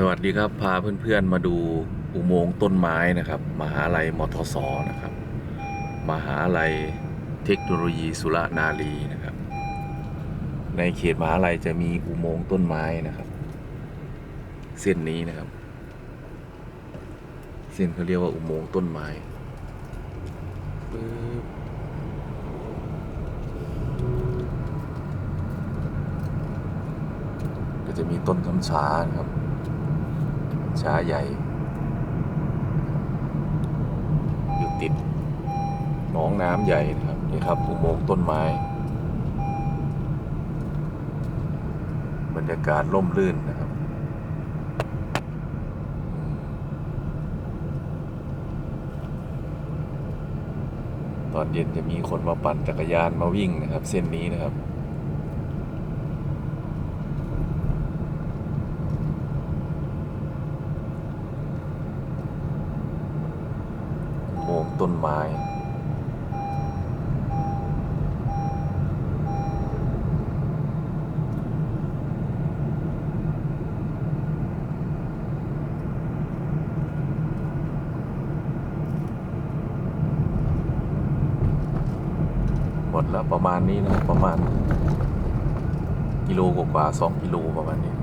สวัสดีครับพาเพื่อนๆมาดูอุโมงค์ต้นไม้นะครับ มหาลัยมทศนะครับ มหาลัยเทคโนโลยีสุรนารีนะครับ ในเขตมหาลัยจะมีอุโมงค์ต้นไม้นะครับ เส้นนี้นะครับ เส้นเขาเรียกว่าอุโมงค์ต้นไม้ปึ๊บก็จะมีต้นคำชานะครับ ช้าใหญ่ อยู่ติดหนองน้ำใหญ่นะครับนี่ครับอุโมงค์ต้นไม้ บรรยากาศร่มรื่นนะครับตอนเย็นจะมีคนมาปั่นจักรยานมาวิ่งนะครับ เส้นนี้นะครับ อุโมงค์ ต้นไม้ หมดแล้วประมาณนี้นะประมาณกิโลกว่าสองกิโลประมาณนี้